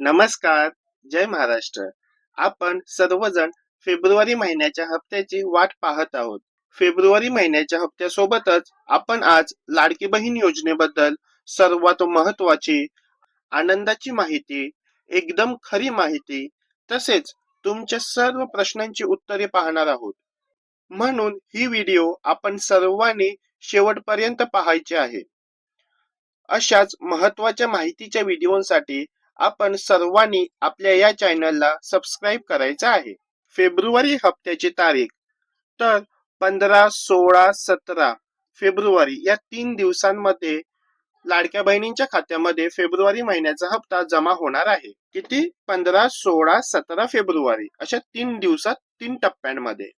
नमस्कार जय महाराष्ट्र. आपण सर्वजण फेब्रुवारी महिन्याच्या हप्त्याची वाट पाहत आहोत. फेब्रुवारी महिन्याच्या हप्त्यासोबतच आपण आज लाडकी बहीण योजनेबद्दल सर्वात महत्वाची आनंदाची माहिती एकदम खरी माहिती तसेच तुमच्या सर्व प्रश्नांची उत्तरे पाहणार आहोत. म्हणून ही व्हिडिओ आपण सर्वांनी शेवटपर्यंत पाहायची आहे. अशाच महत्त्वाच्या माहितीच्या व्हिडिओसाठी आपण सर्वांनी आपल्या या चॅनलला सबस्क्राईब करायचं आहे. फेब्रुवारी हप्त्याची तारीख. तर पंधरा सोळा सतरा फेब्रुवारी या तीन दिवसांमध्ये लाडक्या बहिणींच्या खात्यामध्ये फेब्रुवारी महिन्याचा हप्ता जमा होणार आहे. किती? पंधरा सोळा सतरा फेब्रुवारी अशा तीन दिवसात तीन टप्प्यांमध्ये.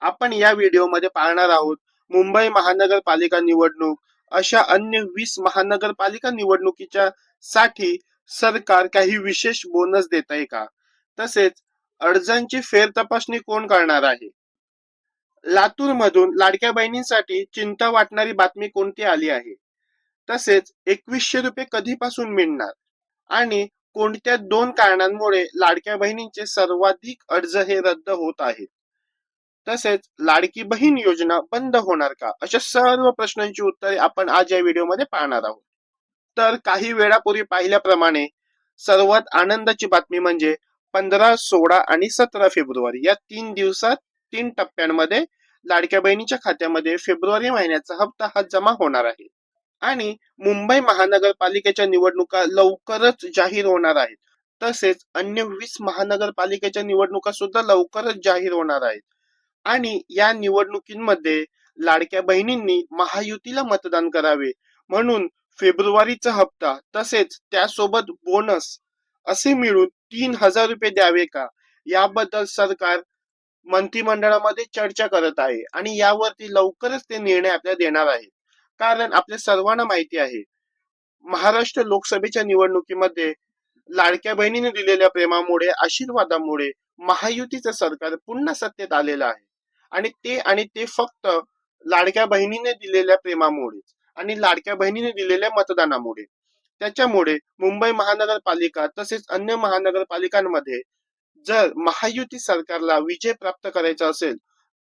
आपण या व्हिडिओमध्ये पाहणार आहोत मुंबई महानगरपालिका निवडणूक अशा अन्य वीस महानगरपालिका निवडणुकीच्या साठी सरकार काही विशेष बोनस देत आहे का? तसेच अर्जांची फेर तपासणी कोण करणार आहे? लातूर मधून लाडक्या बहिणींसाठी चिंता वाटणारी बातमी कोणती आली आहे? तसेच एकवीसशे रुपये कधीपासून मिळणार? आणि कोणत्या दोन कारणांमुळे लाडक्या बहिणींचे सर्वाधिक अर्ज हे रद्द होत आहेत? तसेच लाडकी बहीण योजना बंद होणार का? अशा सर्व प्रश्नांची उत्तरे आपण आज या व्हिडिओमध्ये पाहणार आहोत. तर काही वेळापूर्वी पाहिल्याप्रमाणे सर्वात आनंदाची बातमी म्हणजे पंधरा सोळा आणि सतरा फेब्रुवारी या तीन दिवसात तीन टप्प्यांमध्ये लाडक्या बहिणीच्या खात्यामध्ये फेब्रुवारी महिन्याचा हप्ता हा जमा होणार आहे. आणि मुंबई महानगरपालिकेच्या निवडणुका लवकरच जाहीर होणार आहेत. तसेच अन्य वीस महानगरपालिकेच्या निवडणुका सुद्धा लवकरच जाहीर होणार आहेत. आणि या निवडणुकीमध्ये लाडक्या बहिणींनी महायुतीला मतदान करावे म्हणून फेब्रुवारीचा हप्ता तसेच त्यासोबत बोनस असे मिळून तीन हजार रुपये द्यावे का? याबद्दल सरकार मंत्रिमंडळामध्ये चर्चा करत आहे आणि यावरती लवकरच ते निर्णय आपल्याला देणार आहे. कारण आपल्या सर्वांना माहिती आहे महाराष्ट्र लोकसभेच्या निवडणुकीमध्ये लाडक्या बहिणीने दिलेल्या प्रेमामुळे आशीर्वादामुळे महायुतीचं सरकार पुन्हा सत्तेत आलेलं आहे. आणि ते आणि ते फक्त लाडक्या बहिणीने दिलेल्या प्रेमामुळेच. आणि लाडक्या बहिणीने दिलेल्या मतदानामुळे. त्याच्यामुळे मुंबई महानगरपालिका तसेच अन्य महानगरपालिकांमध्ये जर महायुती सरकारला विजय प्राप्त करायचा असेल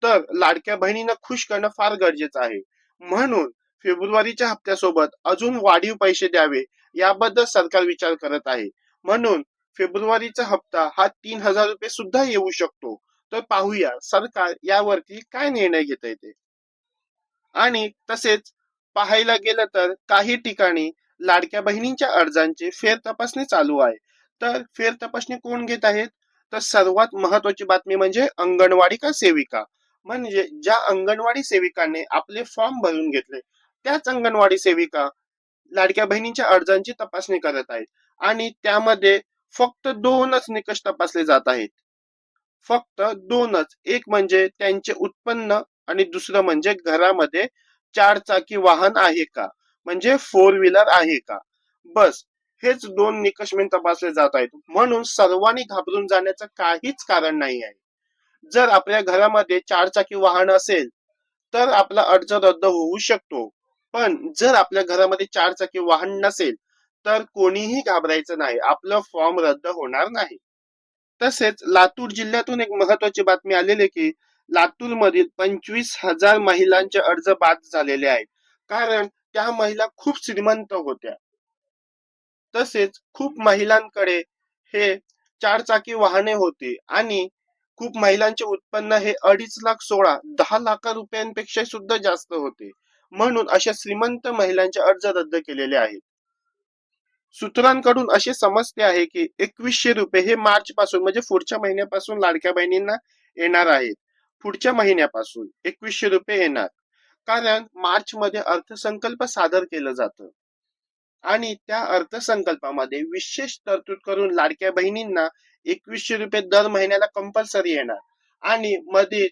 तर लाडक्या बहिणींना खुश करणं फार गरजेचं आहे. म्हणून फेब्रुवारीच्या हप्त्यासोबत अजून वाढीव पैसे द्यावे याबद्दल सरकार विचार करत आहे. म्हणून फेब्रुवारीचा हप्ता हा तीन हजार रुपये सुद्धा येऊ शकतो. तर पाहूया सरकार यावरती काय निर्णय घेत ते. आणि तसेच पाहायला गेलं तर काही ठिकाणी लाडक्या बहिणींच्या अर्जांची फेर तपासणी चालू आहे. तर फेर तपासणी कोण घेत आहेत? तर सर्वात महत्वाची बातमी म्हणजे अंगणवाडी का सेविका? म्हणजे ज्या अंगणवाडी सेविकाने आपले फॉर्म भरून घेतले त्याच अंगणवाडी सेविका लाडक्या बहिणींच्या अर्जांची तपासणी करत आहेत. आणि त्यामध्ये फक्त दोनच निकष तपासले जात आहेत. फक्त दोनच. एक म्हणजे त्यांचे उत्पन्न आणि दुसरं म्हणजे घरामध्ये चार चाकी वाहन आहे का? म्हणजे फोर व्हीलर आहे का? बस हेच दोन निकष मी तपासले जात आहेत. म्हणून सर्वांनी घाबरून जाण्याचं काहीच कारण नाही आहे. जर आपल्या घरामध्ये चार चाकी वाहन असेल तर आपला अर्ज रद्द होऊ शकतो. पण जर आपल्या घरामध्ये चार चाकी वाहन नसेल तर कोणीही घाबरायचं नाही. आपलं फॉर्म रद्द होणार नाही. तसेच लातूर जिल्ह्यातून एक महत्वाची बातमी आलेली की लातूर मधील पंचवीस हजार महिलांचे अर्ज बाद झालेले आहेत. कारण त्या महिला खूप श्रीमंत होत्या. तसेच खूप महिलांकडे हे चार चाकी वाहने होती आणि खूप महिलांचे उत्पन्न हे अडीच लाख सोळा दहा लाख रुपयांपेक्षा सुद्धा जास्त होते. म्हणून अशा श्रीमंत महिलांचे अर्ज रद्द केलेले आहेत. सूत्रांकडून असे समजते आहे की एकवीसशे रुपये हे मार्च पासून म्हणजे पुढच्या महिन्यापासून लाडक्या बहिणींना येणार आहेत. पुढच्या महिन्यापासून एकवीसशे रुपये येणार. कारण मार्च मध्ये अर्थसंकल्प सादर केलं जातं. आणि त्या अर्थसंकल्पामध्ये विशेष तरतूद करून लाडक्या बहिणींना एकवीसशे रुपये दर महिन्याला कंपल्सरी येणार. आणि मध्ये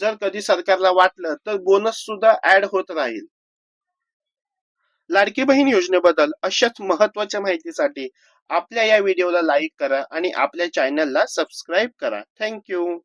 जर कधी सरकारला वाटलं तर बोनस सुद्धा ऍड होत राहील. लाडकी बहीण योजनेबद्दल अशाच महत्त्वाच्या माहितीसाठी आपल्या या व्हिडिओला लाईक करा आणि आपल्या चॅनलला सबस्क्राईब करा. थँक्यू